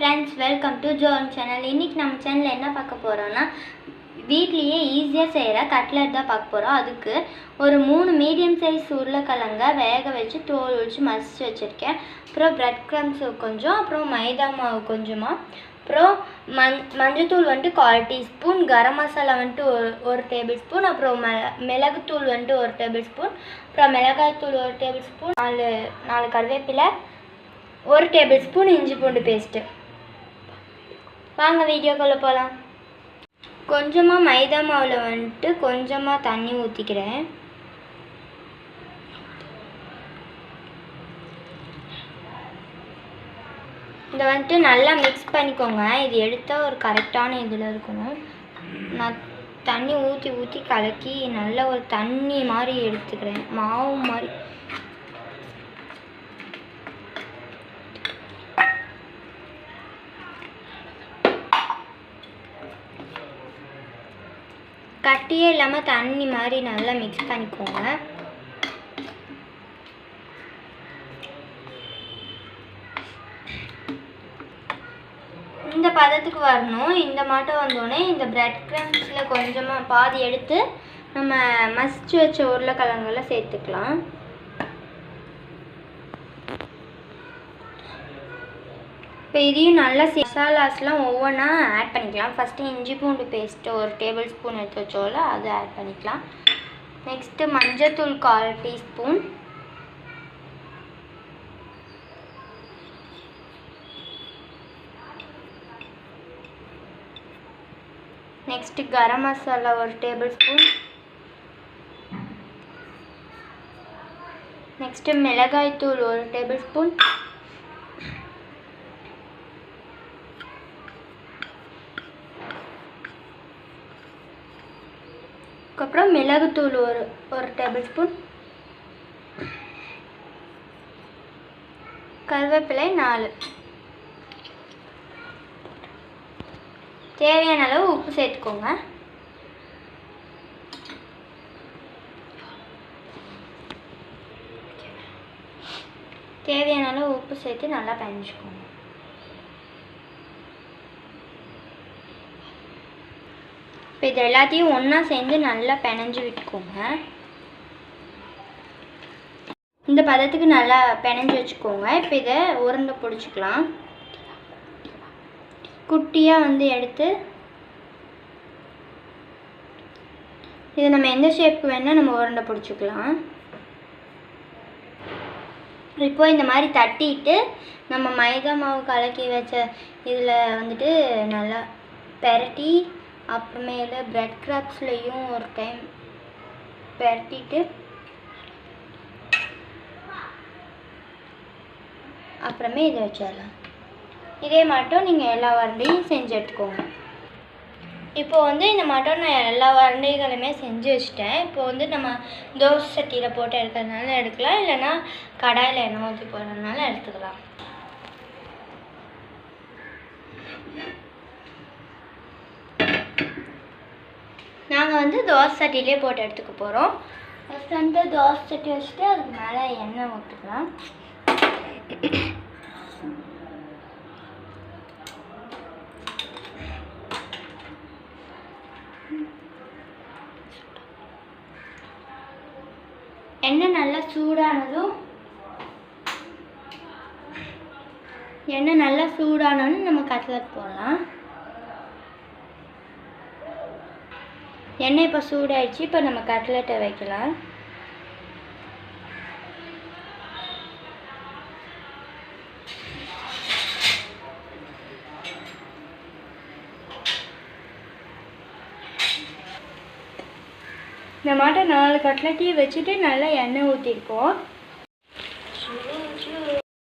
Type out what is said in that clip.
Friends welcome to Zone channel இன்றைக்கி நம்ம சேனலில் என்ன பார்க்க போகிறோன்னா வீட்லேயே ஈஸியாக செய்கிற கட்லட் தான் பார்க்க போகிறோம் அதுக்கு ஒரு மூணு மீடியம் சைஸ் உருளைக்கிழங்க வேக வச்சு தோல் ஒழிச்சு மசிச்சு வச்சுருக்கேன். அப்புறம் ப்ரெட் க்ரம்ஸ் கொஞ்சம் அப்புறம் மைதா மாவு கொஞ்சமாக அப்புறம் மஞ் மஞ்சத்தூள் வந்துட்டு கால் டீஸ்பூன் கரம் மசாலா வந்துட்டு ஒரு ஒரு டேபிள் ஸ்பூன் அப்புறம் ம மிளகுத்தூள் வந்துட்டு ஒரு டேபிள் ஸ்பூன் அப்புறம் மிளகாய்த்தூள் ஒரு டேபிள் ஸ்பூன் நாலு நாலு கருவேப்பிலை ஒரு டேபிள் ஸ்பூன் இஞ்சி பூண்டு பேஸ்ட்டு வாங்க வீடியோக்குள்ளே போகலாம் கொஞ்சமாக மைதா மாவில் வந்துட்டு கொஞ்சமாக தண்ணி ஊற்றிக்கிறேன் இதை வந்துட்டு நல்லா மிக்ஸ் பண்ணிக்கோங்க. இது எடுத்தால் ஒரு கரெக்டான இதில் இருக்கணும். நான் தண்ணி ஊற்றி ஊற்றி கலக்கி நல்ல ஒரு தண்ணி மாதிரி எடுத்துக்கிறேன். மாவு மாதிரி. கட்டியே இல்லாமல் தண்ணி மாதிரி நல்லா மிக்ஸ் பண்ணிக்கோங்க. இந்த பதத்துக்கு வரணும். இந்த மாட்டம் வந்தோடனே இந்த பிரெட் க்ரம்ஸில் கொஞ்சமாக பாதி எடுத்து நம்ம மசிச்சு வச்ச உருளைக்கிழங்குலாம் சேர்த்துக்கலாம். இப்போ இதையும் நல்லா மசாலாஸ்லாம் ஒவ்வொன்றா ஆட் பண்ணிக்கலாம். ஃபஸ்ட்டு இஞ்சி பூண்டு பேஸ்ட்டு ஒரு டேபிள் ஸ்பூன் எடுத்து வச்சோல அதை ஆட் பண்ணிக்கலாம். நெக்ஸ்ட்டு மஞ்சத்தூள் கால் டீஸ்பூன் நெக்ஸ்ட்டு கரம் மசாலா ஒரு டேபிள் ஸ்பூன் நெக்ஸ்ட்டு மிளகாய்த்தூள் ஒரு டேபிள் ஸ்பூன் அதுக்கப்புறம் மிளகுத்தூள் ஒரு ஒரு டேபிள் ஸ்பூன் கருவேப்பிலை நாலு. தேவையான அளவு உப்பு சேர்த்துக்கோங்க. தேவையான அளவு உப்பு சேர்த்து நல்லா பயணிச்சுக்கோங்க இப்போ இது எல்லாத்தையும் ஒன்றா சேர்ந்து நல்லா பிணைஞ்சு விட்டுக்கோங்க. இந்த பதத்துக்கு நல்லா பிணைஞ்சு வச்சுக்கோங்க. இப்போ இதை உருண்டை பிடிச்சிக்கலாம். குட்டியாக வந்து எடுத்து இதை நம்ம எந்த ஷேப்புக்கு வேணால் நம்ம உருண்டை பிடிச்சிக்கலாம். இப்போ இந்த மாதிரி தட்டிட்டு நம்ம மைதா மாவு கலக்கி வச்ச இதில் வந்துட்டு நல்லா பெரட்டி அப்புறமேல பிரெட் கிராப்ஸ்லேயும் ஒரு டைம் பரட்டிட்டு அப்புறமே இதை வச்சிடலாம். இதே மட்டும் நீங்கள் எல்லா வரண்டையும் செஞ்சு எடுத்துக்கோங்க. இப்போ வந்து இந்த மட்டும் நான் எல்லா வரண்டைகளுமே செஞ்சு வச்சுட்டேன். இப்போ வந்து நம்ம தோசை சட்டியில் போட்டு எடுக்கிறதுனால எடுக்கலாம். இல்லைன்னா கடாயில் எண்ணெய் ஊற்றி போடுறதுனால எடுத்துக்கலாம் நாங்கள் வந்து தோசை சட்டிலே போட்டு எடுத்துக்க போகிறோம் ஃபஸ்ட் வந்து தோசை சட்டி வச்சுட்டு அதுக்கு மேலே எண்ணெய் ஊற்றுக்கலாம் எண்ணெய் நல்லா சூடானதும் எண்ணெய் நல்லா சூடானோன்னு நம்ம கட்லட் போடலாம். எண்ணெய் இப்போ சூடாயிடுச்சு இப்போ நம்ம கட்லெட்டை வைக்கலாம். இந்த மாட்டை நாலு கட்லெட்டையும் வச்சுட்டு நல்லா எண்ணெய் ஊற்றிருக்கோம்